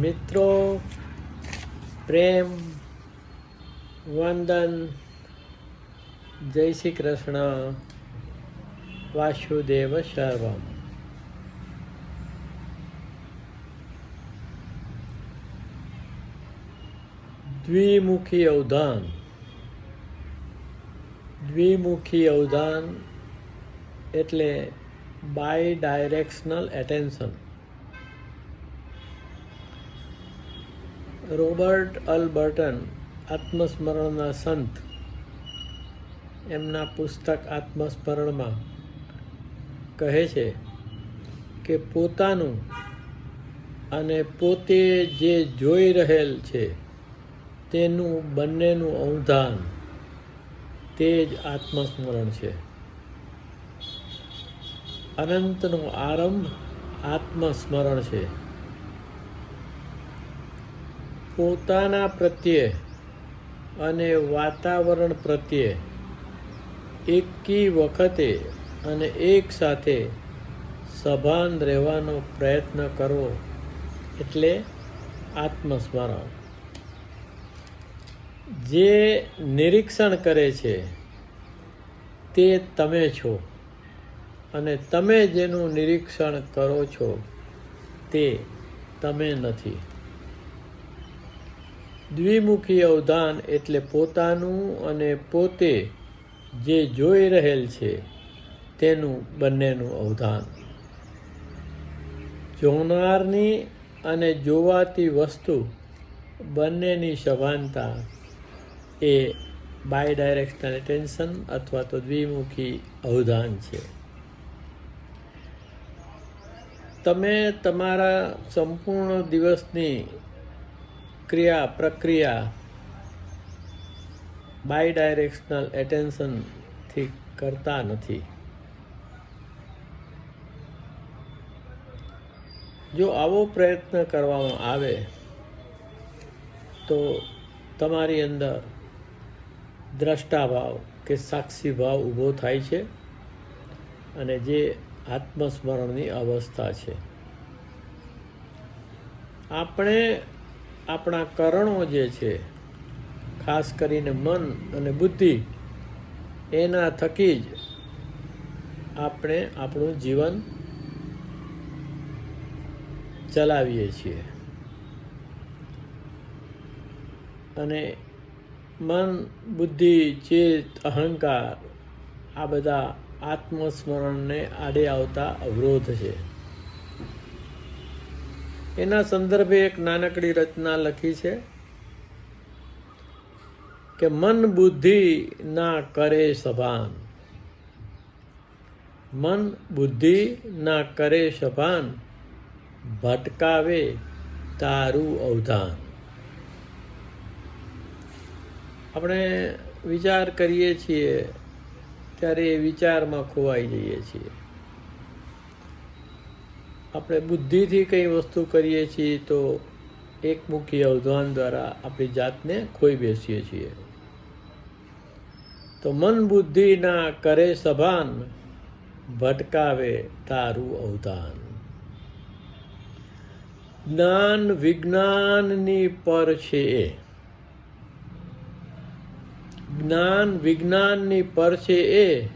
મિત્રો, પ્રેમ, વંદન, જય શ્રી કૃષ્ણ, વાસુદેવ સર્વમ. દ્વિમુખી અવધાન. દ્વિમુખી અવધાન એટલે by directional attention Robert Alberton આત્મસ્મરણના સંત. એમના પુસ્તક આત્મસ્મરણમાં કહે છે કે પોતાનું અને પોતે જે જોઈ રહેલ છે તેનું બંનેનું અવધાન તે જ આત્મસ્મરણ છે. અનંતનો આરંભ આત્મસ્મરણ છે. પોતાના પ્રત્યે અને વાતાવરણ પ્રત્યે એકી વખતે અને એક સાથે સભાન રહેવાનો પ્રયત્ન કરવો એટલે આત્મસ્મરણ. જે નિરીક્ષણ કરે છે તે તમે છો અને તમે જેનું નિરીક્ષણ કરો છો તે તમે નથી. દ્વિમુખી અવધાન એટલે પોતાનું અને પોતે જે જોઈ રહેલ છે, તેનું બંનેનું અવધાન. જોનારની અને જોવાતી વસ્તુ બંનેની સભાનતા એ બાય ડાયરેક્શનલ એટેન્શન અથવા તો દ્વિમુખી અવધાન છે. તમે તમારા સંપૂર્ણ દિવસની ક્રિયા પ્રક્રિયા. બાય ડાયરેક્શનલ એટેન્શનથી કરતા નથી. જો આવો પ્રયત્ન કરવામાં આવે, તો તમારી અંદર દ્રષ્ટાભાવ કે સાક્ષી ભાવ ઊભો થાય છે અને જે આત્મસ્મરણની અવસ્થા છે. આપણે આપણા કરણો જે છે, ખાસ કરીને મન અને બુદ્ધિ, એના થકી જ આપણે આપણું જીવન ચલાવીએ છીએ. અને મન, બુદ્ધિ, ચેત, અહંકાર આ બધા આત્મસ્મરણને આડે આવતા અવરોધ છે. એના સંદર્ભે એક નાનકડી રચના લખી છે કે મન બુદ્ધિ ના કરે સભાન. મન બુદ્ધિ ના કરે સભાન, ભટકાવે તારું અવધાન. આપણે વિચાર કરીએ છીએ, ત્યારે એ વિચારમાં ખોવાઈ જઈએ છીએ. આપણે બુદ્ધિથી કંઈ વસ્તુ કરીએ છીએ તો એકમુખી અવધાન દ્વારા આપણી જાતને ખોઈ બેસીએ છીએ. તો મન બુદ્ધિના કરે સભાન, ભટકાવે તારું અવધાન. જ્ઞાન વિજ્ઞાનની પર છે. એ જ્ઞાન વિજ્ઞાનની પર છે એ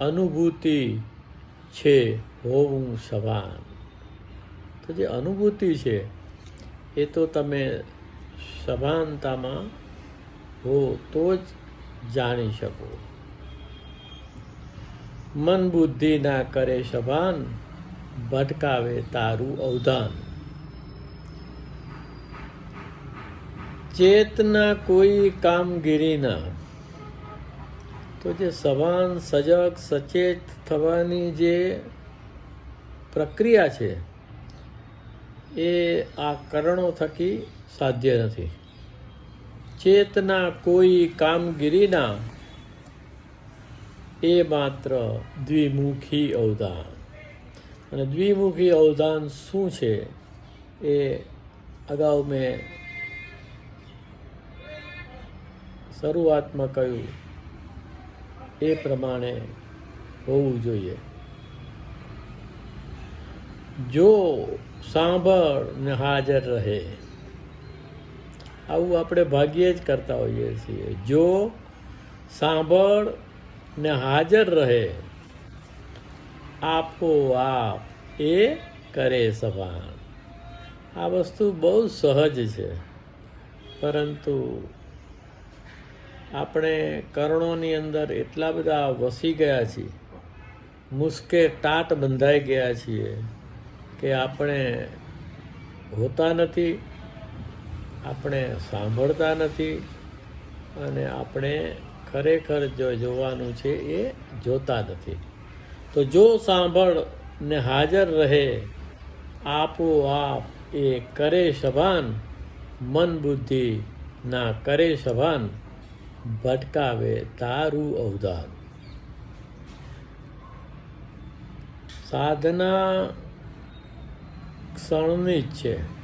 અનુભૂતિ છે. હોવું સભાન તો જે અનુભૂતિ છે, એ તો તમે સભાનતામાં હો તો જ જાણી શકો. મન બુદ્ધિ ના કરે સભાન, ભટકાવે તારું અવધાન. ચેતના કોઈ કામગીરીના તો જે સભાન, સજગ, સચેત થવાની જે પ્રક્રિયા છે, એ આ કરણો થકી સાધ્ય નથી. ચેતના કોઈ કામગીરીના એ માત્ર દ્વિમુખી અવધાન. અને દ્વિમુખી અવધાન શું છે, એ અગાઉ મેં શરૂઆતમાં કહ્યું, એ પ્રમાણે હોવું જોઈએ. જો સાંભળ ને હાજર રહે. આવું આપણે ભાગ્યે જ કરતા હોઈએ છીએ. જો સાંભળ ને હાજર રહે, આપોઆપ એ કરે સભાન. આ વસ્તુ બહુ સહજ છે. પરંતુ આપણે કર્ણોની અંદર એટલા બધા વસી ગયા છીએ. મુસ્કે ટાટ બંધાઈ ગયા છીએ. કે આપણે હોતા નથી, આપણે સાંભળતા નથી, અને આપણે ખરેખર જો જોવાનું છે એ જોતા નથી. તો જો સાંભળ ને હાજર રહે, આપોઆપ એ કરે સભાન, મન બુદ્ધિ ના કરે સભાન, ભટકાવે તારું અવધાન. સાધના ક્ષણની જ છે.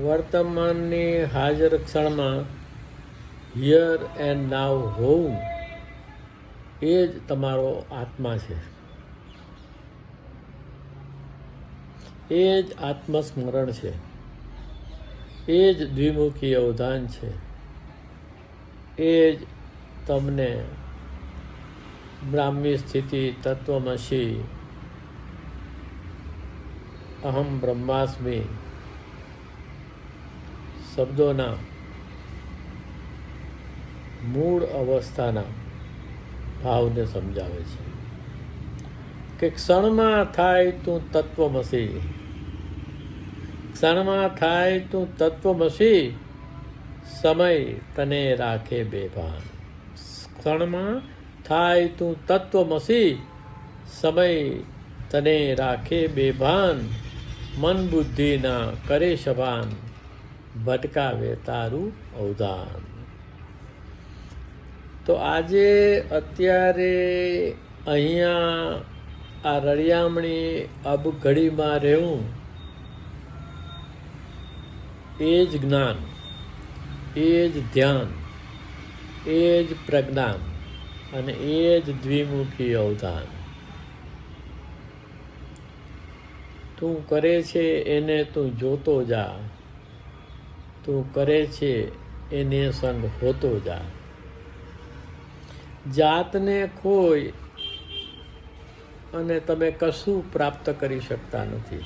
વર્તમાનની હાજર ક્ષણમાં હિયર એન્ડ નાવ હોવું એ જ તમારો આત્મા છે. એ જ આત્મસ્મરણ છે. એ જ દ્વિમુખી અવધાન છે. એ જ તમને બ્રાહ્મી સ્થિતિ તત્વમસી અહમ બ્રહ્માસ્મિ શબ્દોના મૂળ અવસ્થાના ભાવને સમજાવે છે કે ક્ષણમાં થાય તું તત્વમસી। ક્ષણમાં થાય તું તત્વમસી। સમય તને રાખે બેભાન। ક્ષણમાં થાય તું તત્વમસી। સમય તને રાખે બેભાન। મન બુદ્ધિના કરે શભાન ભટકાવે તારું અવધાન. તો આજે અત્યારે અહીંયા આ રળિયામણી અબઘડીમાં રહેવું, એ જ જ્ઞાન, એ જ ધ્યાન, એ જ પ્રજ્ઞાન અને એ જ દ્વિમુખી અવધાન. તું કરે છે એને તું જોતો જા. તું કરે છે એને સંગ હોતો જા. જાતને ખોઈ અને તમે કશું પ્રાપ્ત કરી શકતા નથી.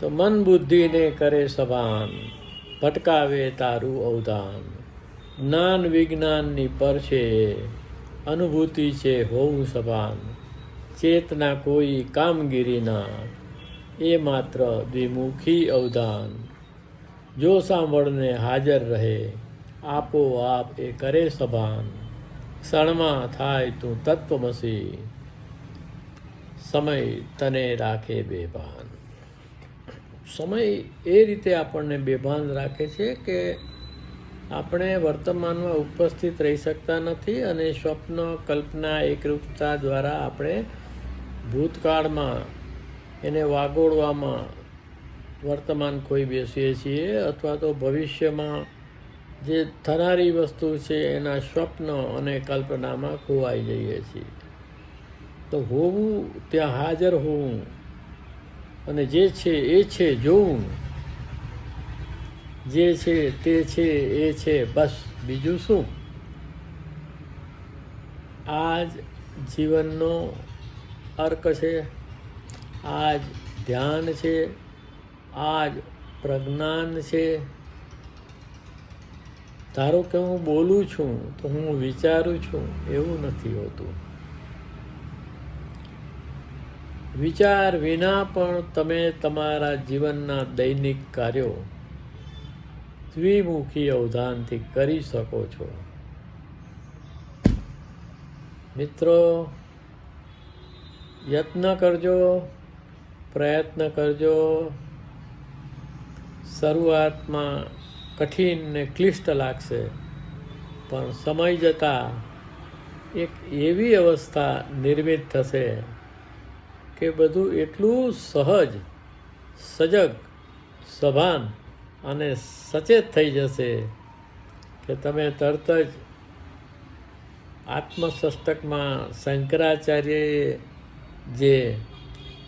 તો મન બુદ્ધિને કરે સભાન, ભટકાવે તારું અવધાન. જ્ઞાન વિજ્ઞાનની પર છે, અનુભૂતિ છે હોવું સભાન. ચેતના કોઈ કામગીરીના, એ માત્ર દ્વિમુખી અવધાન જો સાંભળને હાજર રહે, આપોઆપ એ કરે સભાન. ક્ષણમાં થાય તું તત્વમસી, સમય તને રાખે બેભાન. સમય એ રીતે આપણને બેભાન રાખે છે કે આપણે વર્તમાનમાં ઉપસ્થિત રહી શકતા નથી અને સ્વપ્ન, કલ્પના, એકરૂપતા દ્વારા આપણે ભૂતકાળમાં એને વાગોળવામાં વર્તમાન કોઈ બેસીએ છીએ અથવા તો ભવિષ્યમાં જે થનારી વસ્તુ છે એના સ્વપ્ન અને કલ્પનામાં ખોવાઈ જઈએ છીએ. તો હોવું, ત્યાં હાજર હોવું અને જે છે એ છે જોવું, જે છે તે છે એ છે બસ. બીજું શું? આ જ જીવનનો અર્ક છે આ જ ધ્યાન છે આ જ પ્રજ્ઞાન છે. ધારો કે હું બોલું છું, તો હું વિચારું છું, એવું નથી હોતું. વિચાર વિના પણ તમે તમારા જીવનના દૈનિક કાર્યો દ્વિમુખી અવધાનથી કરી શકો છો. મિત્રો યત્ન કરજો, પ્રયત્ન કરજો. શરૂઆતમાં કઠિન ને ક્લિષ્ટ લાગશે, પણ સમય જતાં એક એવી અવસ્થા નિર્મિત થશે કે બધું એટલું સહજ, સજગ, સભાન અને સચેત થઈ જશે કે તમે તરત જ આત્મસષ્ટકમાં શંકરાચાર્યએ જે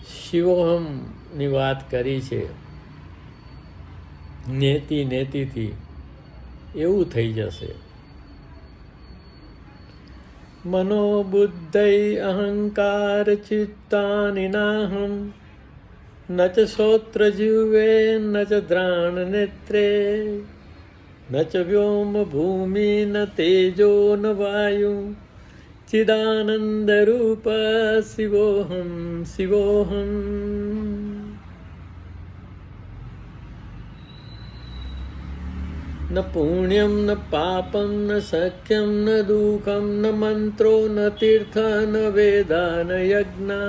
શિવોહમની વાત કરી છે, નેતિ નેતિથી એવું થઈ જશે. મનોબુદ્ધૈ અહંકાર ચિત્તાનિ નાહમ, ન ચ શ્રોત્રજીવે ન ચ દ્રાણ નેત્રે, ન ચ વ્યોમ ભૂમિ ન તેજો ન વાયુ ચિદાનંદરૂપ શિવોહમ શિવોહમ ન પુણ્યમ ન પાપમ ન સખ્યમ ન દુઃખમ ન મંત્રો ન તીર્થ ન વેદા ન યજ્ઞ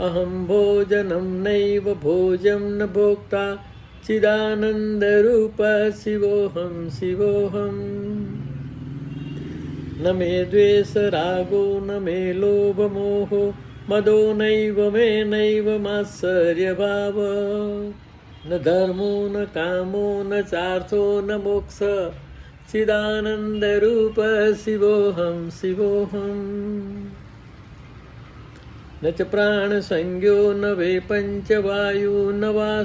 અહમ ભોજનમ નૈવ ભોજમ ન ભોક્તા ચિદાનંદરૂપ શિવોહમ શિવોહમ ન મે દ્વેષ રાગો ન મે લોભ મોહો મદો નૈવ મે નૈવ માત્સર્ય ભાવ ન ધર્મો ન કામો ન ચાર્થો ન મોક્ષ ચિદાનંદરૂપ શિવોહમ શિવોહમ ન ચ પ્રાણ સંજ્ઞો ન વે પંચવાયુ ન વા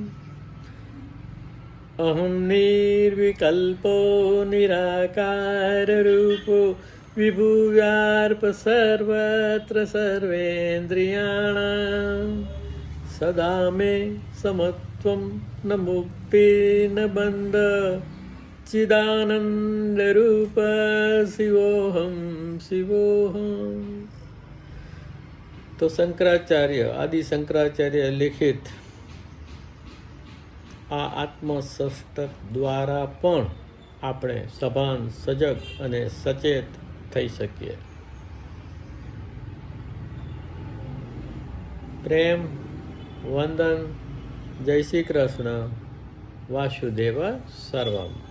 अहम निर्विकल्पो निराकाररूपो विभुव्यार्प सर्वत्र सर्वेन्द्रियाणां। सदा मे समत्वं न मुक्ति न बन्ध। चिदानन्दरूप शिवोऽहं शिवोऽहम्। तो शंकराचार्य, आदि शंकराचार्य लिखित આ આત્મસષ્ટક દ્વારા પણ આપણે સભાન સજગ અને સચેત થઈ શકીએ. પ્રેમ, વંદન, જય શ્રી કૃષ્ણ, વાસુદેવ સર્વમ.